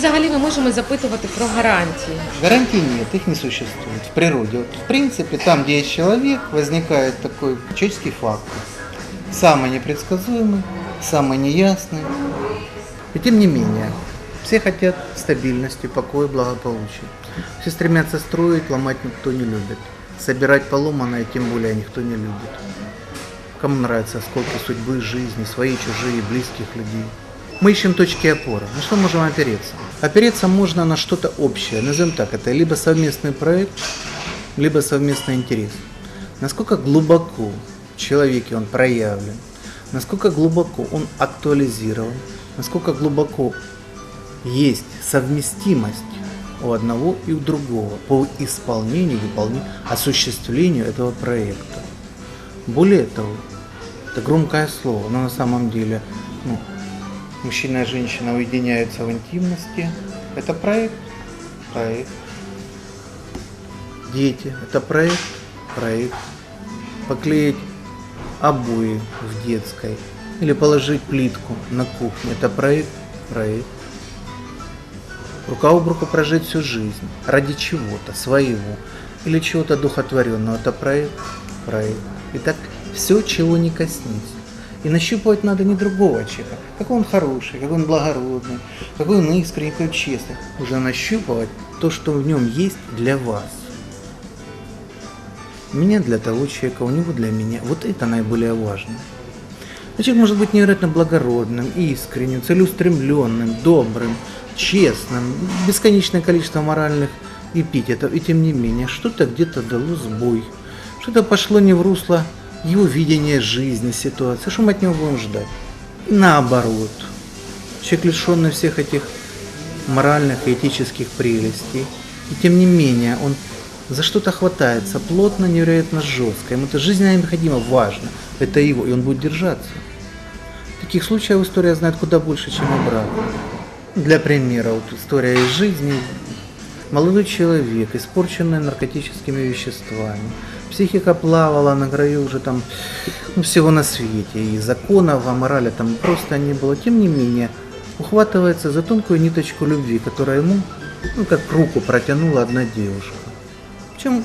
взагалі ми можемо запитувати про гарантії? Гарантий нет, их не существует в природе. Вот, в принципе, там, где есть человек, возникает такой человеческий фактор. Самый непредсказуемый, самый неясный. И тем не менее, все хотят стабильности, покоя, благополучия. Все стремятся строить, ломать никто не любит. Собирать поломанное тем более никто не любит. Кому нравятся осколки судьбы, жизни, свои, чужие, близких людей. Мы ищем точки опоры. На что можем опереться? Опереться можно на что-то общее. Назовем так, это либо совместный проект, либо совместный интерес. Насколько глубоко в человеке он проявлен, насколько глубоко он актуализирован, насколько глубоко есть совместимость у одного и у другого по исполнению, выполнению, осуществлению этого проекта. Более того, это громкое слово, но на самом деле ну, мужчина и женщина уединяются в интимности. Это проект, проект. Дети, это проект, проект. Поклеить обои в детской или положить плитку на кухне, это проект, проект. Рука об руку прожить всю жизнь ради чего-то своего или чего-то духотворенного, это проект, проект. И так все, чего не коснись. И нащупывать надо не другого человека, какой он хороший, какой он благородный, какой он искренний, какой он честный. Уже нащупывать то, что в нем есть для вас. Меня для того человека, у него для меня. Вот это наиболее важно. Человек может быть невероятно благородным, искренним, целеустремленным, добрым, честным, бесконечное количество моральных эпитетов. И тем не менее, что-то где-то дало сбой, что-то пошло не в русло его видения жизни, ситуации. Что мы от него будем ждать? И наоборот. Человек, лишенный всех этих моральных и этических прелестей, и тем не менее он за что-то хватается плотно, невероятно жестко. Ему это жизненно необходимо, важно. Это его, и он будет держаться. Таких случаев история знает куда больше, чем обратно. Для примера, вот история из жизни. Молодой человек, испорченный наркотическими веществами. Психика плавала на краю уже там ну, всего на свете. И законов, а морали там просто не было. Тем не менее, ухватывается за тонкую ниточку любви, которая ему, ну, как руку протянула одна девушка. Причем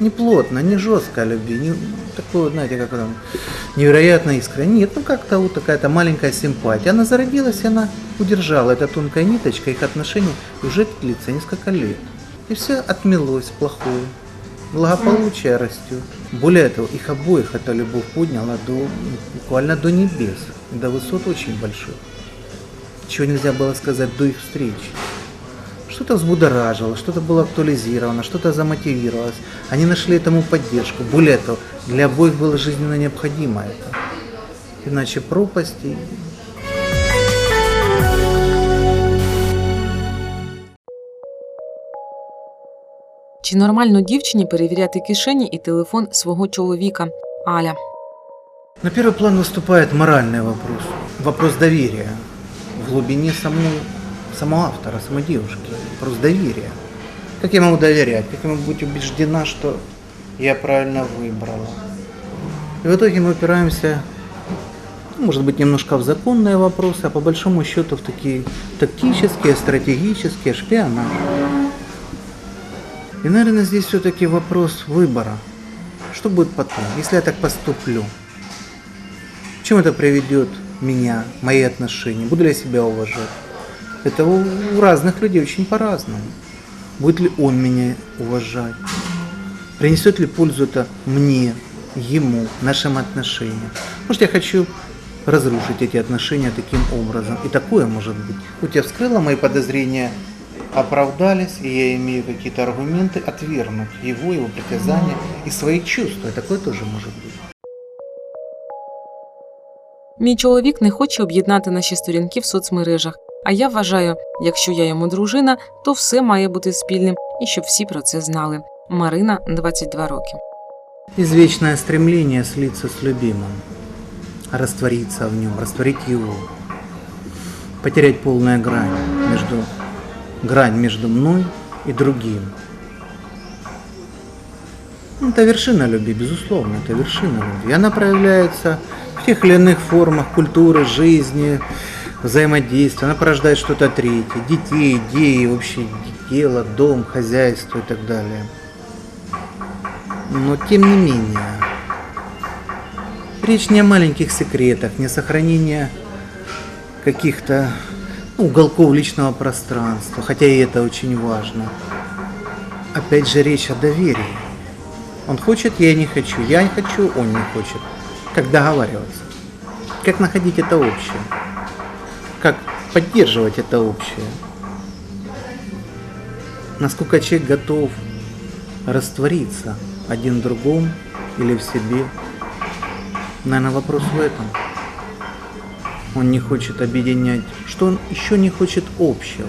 не плотно, не жестко о любви, не такое, знаете, как там, невероятно искренне. Нет, ну как-то вот такая-то маленькая симпатия. Она зародилась, и она удержала эта тонкая ниточка, их отношения уже длится несколько лет. И все отмелось плохое. Благополучие растет. Более того, их обоих эта любовь подняла до, буквально до небес, до высот очень больших. Чего нельзя было сказать до их встречи. Что-то взбудоражило, что-то было актуализировано, что-то замотивировалось. Они нашли этому поддержку. Более того, для обоих было жизненно необходимо это. Иначе пропасти. Чи нормально дівчині перевіряти кишені і телефон свого чоловіка Аля? На первый план выступает моральный вопрос. Вопрос доверия. В глубине самой, самого автора, самой девушки. Вопрос доверия. Как я могу доверять? Как я могу быть убеждена, что я правильно выбрала? И в итоге мы упираемся, ну, может быть, немножко в законные вопросы, а по большому счету в такие тактические, стратегические, шпионаж. И, наверное, здесь все-таки вопрос выбора. Что будет потом, если я так поступлю? К чему это приведет меня, мои отношения? Буду ли я себя уважать? Это у, у разных людей очень по-разному. Будет ли он меня уважать? Принесет ли пользу это мне, ему, нашим отношениям? Может, я хочу разрушить эти отношения таким образом. И такое может быть. Хоть я вскрыла мои подозрения, оправдались, и я имею какие-то аргументы отвергнуть его, его притязания и свои чувства. И такое тоже может быть. Мій чоловік не хоче об'єднати наші сторінки в соцмережах. А я вважаю, якщо я йому дружина, то все має бути спільним і щоб всі про це знали. Марина, 22 роки. Извечное стремление слиться с любимым, раствориться в нем, растворить его, потерять полная грань между, Грань между мной и другим. Это вершина любви, безусловно, это вершина любви. Она проявляется в тех или иных формах культуры, жизни, взаимодействие, она порождает что-то третье, детей, идеи, вообще дело, дом, хозяйство и так далее. Но тем не менее, речь не о маленьких секретах, не о сохранении каких-то уголков личного пространства, хотя и это очень важно. Опять же речь о доверии. Он хочет, я не хочу, я не хочу, он не хочет. Как договариваться? Как находить это общее? Как поддерживать это общее? Насколько человек готов раствориться один в другом или в себе? Наверное, вопрос в этом. Он не хочет объединять, что он еще не хочет общего.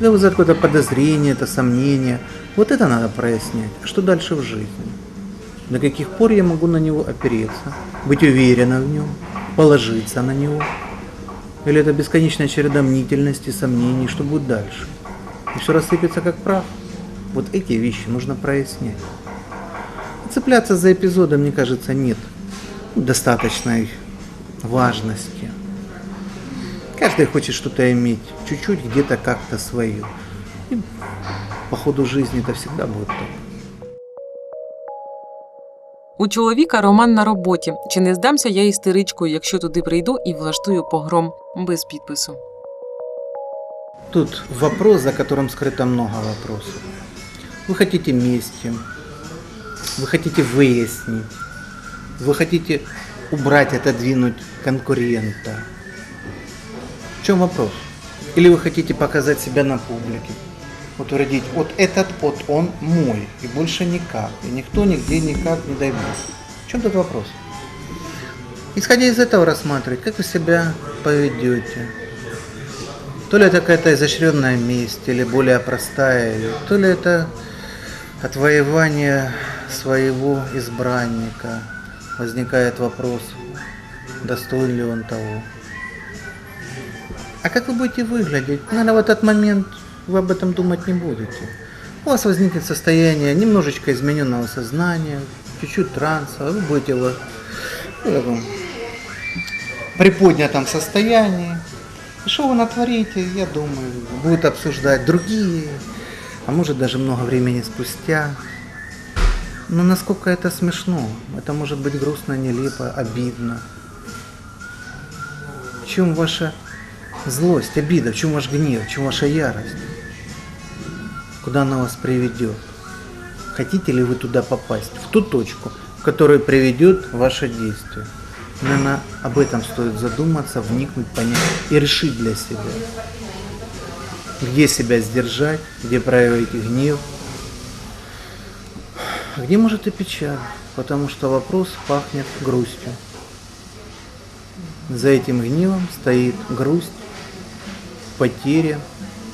Это вызывает какое-то подозрение, это сомнение. Вот это надо прояснять. А что дальше в жизни? До каких пор я могу на него опереться, быть уверена в нем, положиться на него? Или это бесконечная череда мнительности, сомнений, что будет дальше? И все рассыпется как прах? Вот эти вещи нужно прояснять. Цепляться за эпизоды, мне кажется, нет достаточной важности. Каждый хочет что-то иметь, чуть-чуть где-то как-то свое. И по ходу жизни это всегда будет так. У чоловіка роман на роботі. Чи не здамся я істеричкою, якщо туди прийду і влаштую погром без підпису? Тут вопрос, за которым скрыто много вопросов. Вы хотите мести, вы хотите выяснить, вы хотите убрать, отодвинуть конкурента. В чем вопрос? Или вы хотите показать себя на публике, утвердить, вот этот, вот он мой, и больше никак, и никто нигде никак не дойдет. В чем тут вопрос? Исходя из этого рассматривать, как вы себя поведете. То ли это какая-то изощренная месть, или более простая, то ли это отвоевание своего избранника. Возникает вопрос, достоин ли он того. А как вы будете выглядеть? Наверное, в этот момент вы об этом думать не будете. У вас возникнет состояние немножечко измененного сознания, чуть-чуть транса, вы будете в приподнятом состоянии. И что вы натворите, я думаю, будут обсуждать другие, а может даже много времени спустя. Но насколько это смешно, это может быть грустно, нелепо, обидно. В чем ваша злость, обида, в чем ваш гнев, в чем ваша ярость? Куда она вас приведет? Хотите ли вы туда попасть, в ту точку, в которую приведет ваше действие? Наверное, об этом стоит задуматься, вникнуть, понять и решить для себя. Где себя сдержать, где проявить гнев, а где может и печаль, потому что вопрос пахнет грустью. За этим гневом стоит грусть, потеря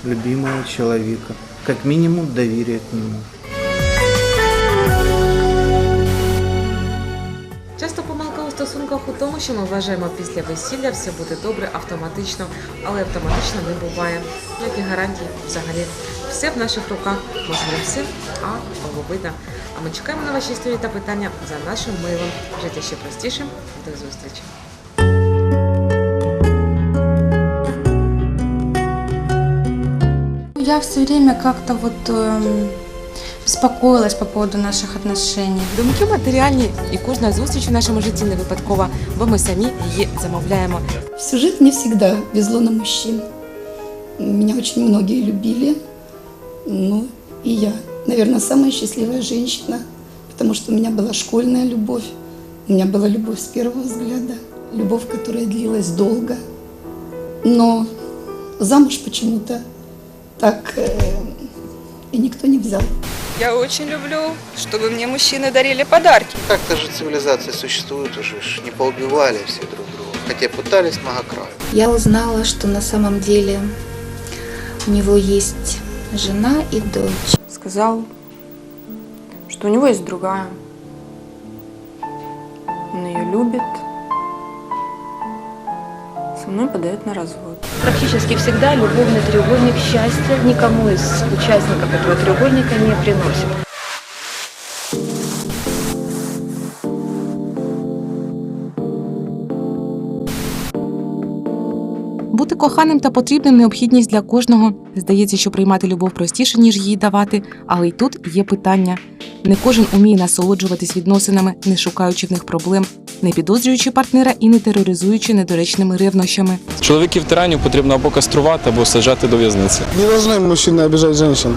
любимого человека, как минимум доверие к нему. Часто помилка у стосунках у тому, що ми вважаємо після весілля все буде добре автоматично, але автоматично не буває. Ніяких гарантій взагалі. Все в наших руках, не все, а половина. А ми чекаємо на ваші історії та питання за нашим милом. Жити ще простіше. До зустрічі. Я все время как-то вот эм, беспокоилась по поводу наших отношений. Думки матеріальні і кожна зустріч у нашому житті не випадкова, бо ми самі її замовляємо. Всю жизнь мне всегда везло на мужчин. Меня очень многие любили. Ну, и я, наверное, самая счастливая женщина, потому что у меня была школьная любовь. У меня была любовь с первого взгляда. Любовь, которая длилась долго. Но замуж почему-то так э, и никто не взял. Я очень люблю, чтобы мне мужчины дарили подарки. Как-то же цивилизации существуют уже, не поубивали все друг друга, хотя пытались многократно. Я узнала, что на самом деле у него есть жена и дочь. сказал, что у него есть другая. Он ее любит. Со мной подает на развод. Практически всегда любовный треугольник счастья никому из участников этого треугольника не приносит. Бути коханим та потрібним необхідність для кожного. Здається, що приймати любов простіше, ніж її давати, але й тут є питання. Не кожен уміє насолоджуватись відносинами, не шукаючи в них проблем, не підозрюючи партнера і не тероризуючи недоречними ревнощами. Чоловіків тиранів потрібно або каструвати, або саджати до в'язниці. Не должны мужчины обижать женщин.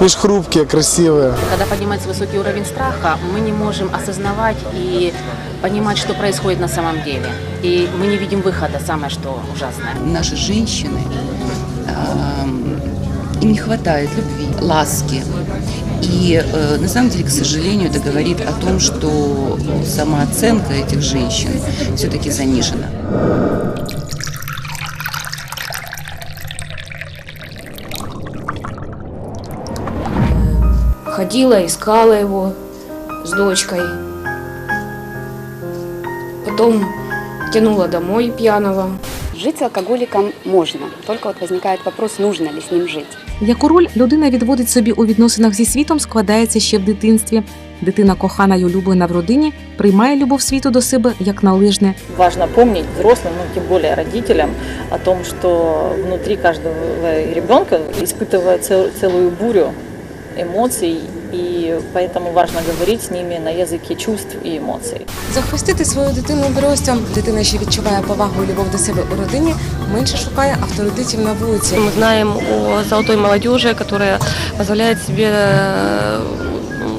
Мы ж хрупкие, красивые. Когда поднимается высокий уровень страха, мы не можем осознавать и понимать, что происходит на самом деле. И мы не видим выхода, самое что ужасное. Наши женщины, ам, им не хватает любви, ласки. И э, на самом деле, к сожалению, это говорит о том, что самооценка этих женщин все-таки занижена. Ходила, искала его с дочкой. Потом тянула домой пьяного. Жить с алкоголиком можно, только вот возникает вопрос, нужно ли с ним жить. Яку роль людина відводить собі у відносинах зі світом, складається ще в дитинстві. Дитина, кохана й улюблена в родині, приймає любов світу до себе як належне. Важно помнить взрослым, ну тем более родителям, о том, что внутри каждого ребенка испытывает цел- целую бурю эмоций, и поэтому важно говорить с ними на языке чувств и эмоций. Захистити свою дитину берестям. Дитина, що відчуває повагу і любов до себе у родині, менше шукає авторитетів на вулиці. Мы знаем о золотой молодежи, которая позволяет себе э,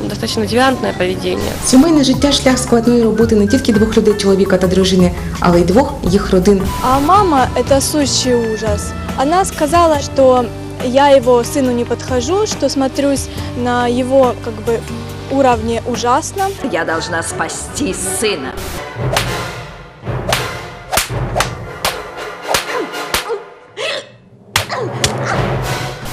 достаточно девиантное поведение. Сімейне життя шлях складної роботи не тільки двох людей, чоловіка та дружини, але й двох їх родин. А мама – это сущий ужас. Она сказала, что я его сыну не подхожу, что смотрюсь на его как бы уровне ужасно. Я должна спасти сына.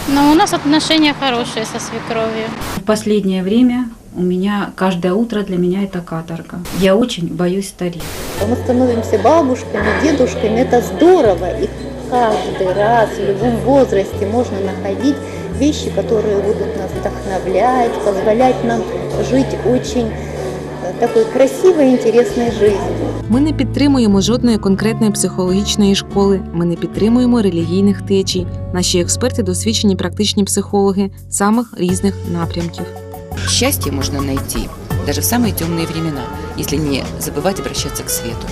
Но у нас отношения хорошие со свекровью. В последнее время у меня каждое утро для меня это каторга. Я очень боюсь стареть. Мы становимся бабушками, дедушками, это здорово. И каждый раз в любом возрасте можно находить вещи, которые будут нас вдохновлять, позволять нам жить очень э, такой красивой, интересной жизнью. Ми не підтримуємо жодної конкретної психологічної школи. Ми не підтримуємо релігійних течій. Наші експерти досвідчені практичні психологи самих різних напрямків. Счастье можно найти даже в самые темные времена, если не забывать обращаться к свету.